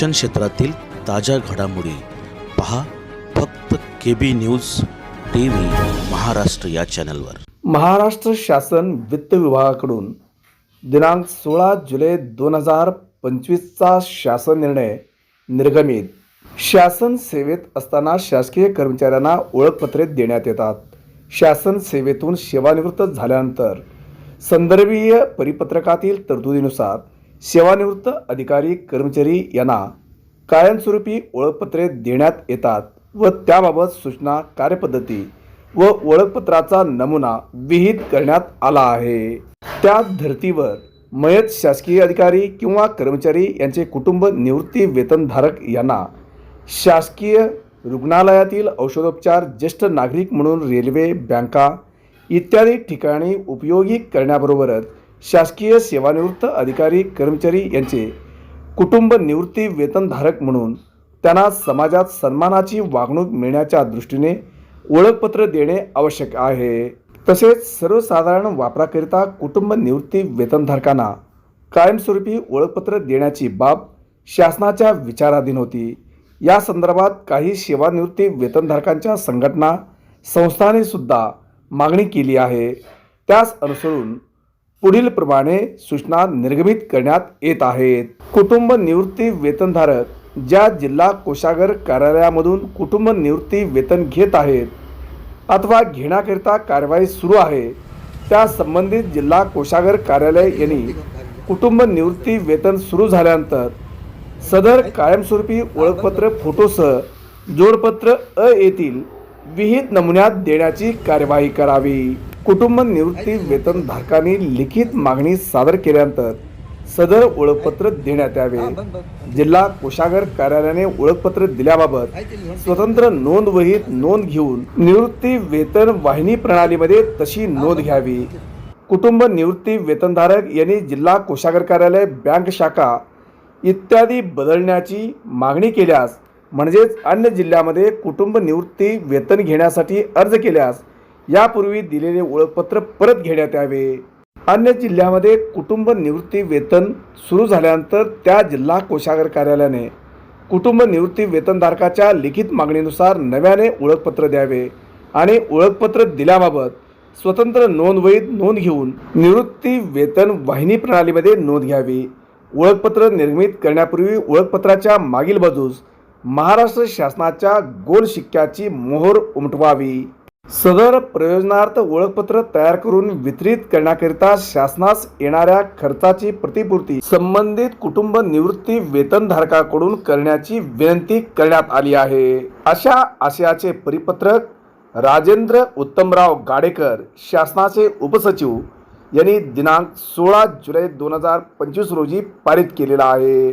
शिक्षण क्षेत्रातील ताज्या घडामोडी पहा फक्त K B news T V Maharashtra या चॅनलवर. महाराष्ट्र शासन वित्त विभागाकडून दिनांक सोळा जुलै दोन हजार पंचवीसचा शासन निर्णय निर्गमित. शासन सेवेत असताना शासकीय कर्मचाऱ्यांना ओळखपत्रे देण्यात येतात. शासन सेवेतून सेवानिवृत्त झाल्यानंतर संदर्भीय परिपत्रकातील तरतुदीनुसार सेवानिवृत्त अधिकारी कर्मचारी यांना कायमस्वरूपी ओळखपत्रे देण्यात येतात व त्याबाबत सूचना कार्यपद्धती व ओळखपत्राचा नमुना विहित करण्यात आला आहे. त्या धर्तीवर मयत शासकीय अधिकारी किंवा कर्मचारी यांचे कुटुंब निवृत्ती वेतनधारक यांना शासकीय रुग्णालयातील औषधोपचार ज्येष्ठ नागरिक म्हणून रेल्वे बँका इत्यादी ठिकाणी उपयोगी करण्याबरोबरच शासकीय सेवानिवृत्त अधिकारी कर्मचारी यांचे कुटुंब निवृत्ती वेतनधारक म्हणून त्यांना समाजात सन्मानाची वागणूक मिळण्याच्या दृष्टीने ओळखपत्र देणे आवश्यक आहे. तसेच सर्वसाधारण वापराकरिता कुटुंब निवृत्ती वेतनधारकांना कायमस्वरूपी ओळखपत्र देण्याची बाब शासनाच्या विचाराधीन होती. या संदर्भात काही सेवानिवृत्ती वेतनधारकांच्या संघटना संस्थांनीसुद्धा मागणी केली आहे. त्यास अनुसरून पुढील प्रमाणे सूचना निर्गमित करण्यात येत आहेत. कुटुंब निवृत्ती वेतनधारक ज्या जिल्हा कोषागर कार्यालयामधून कुटुंब निवृत्ती वेतन घेत आहेत अथवा घेण्याकरिता कारवाई सुरू आहे त्या संबंधित जिल्हा कोषागर कार्यालय यांनी कुटुंब निवृत्ती वेतन सुरू झाल्यानंतर सदर कायमस्वरूपी ओळखपत्र फोटोसह जोडपत्र अ येतील विहित नमुन्यात देण्याची कार्यवाही करावी. कुटुंब निवृत्ती वेतनधारकांनी लिखित मागणी सादर केल्यानंतर सदर ओळखपत्र देण्यात यावे. जिल्हा कोषागार कार्यालयाने ओळखपत्र दिल्याबाबत स्वतंत्र नोंद वहीत नोंद घेऊन निवृत्ती वेतन वाहिनी प्रणालीमध्ये तशी नोंद घ्यावी. कुटुंब निवृत्ती वेतनधारक यांनी जिल्हा कोषागार कार्यालय बँक शाखा इत्यादी बदलण्याची मागणी केल्यास म्हणजेच अन्य जिल्ह्यामध्ये कुटुंब निवृत्ती वेतन घेण्यासाठी अर्ज केल्यास यापूर्वी दिलेले ओळखपत्र परत घेण्यात यावे. अन्य जिल्ह्यामध्ये कुटुंब निवृत्ती वेतन सुरू झाल्यानंतर त्या जिल्हा कोषागार कार्यालयाने कुटुंब निवृत्ती वेतनधारकाच्या लिखित मागणीनुसार नव्याने ओळखपत्र द्यावे आणि ओळखपत्र दिल्याबाबत स्वतंत्र नोंदवहीत नोंद घेऊन निवृत्ती वेतन वाहिनी प्रणालीमध्ये नोंद घ्यावी. ओळखपत्र निर्मित करण्यापूर्वी ओळखपत्राच्या मागील बाजूस महाराष्ट्र शासनाच्या गोल शिक्क्याची मोहर उमटवावी. सदर प्रयोजनार्थ ओळखपत्र तयार करून वितरित करण्याकरिता शासनास येणाऱ्या खर्चाची प्रतिपूर्ती संबंधित कुटुंब निवृत्ती वेतनधारकाकडून करण्याची विनंती करण्यात आली आहे. अशा आशयाचे परिपत्रक राजेंद्र उत्तमराव गाडेकर शासनाचे उपसचिव यांनी दिनांक सोळा जुलै दोन हजार पंचवीस रोजी पारित केलेला आहे.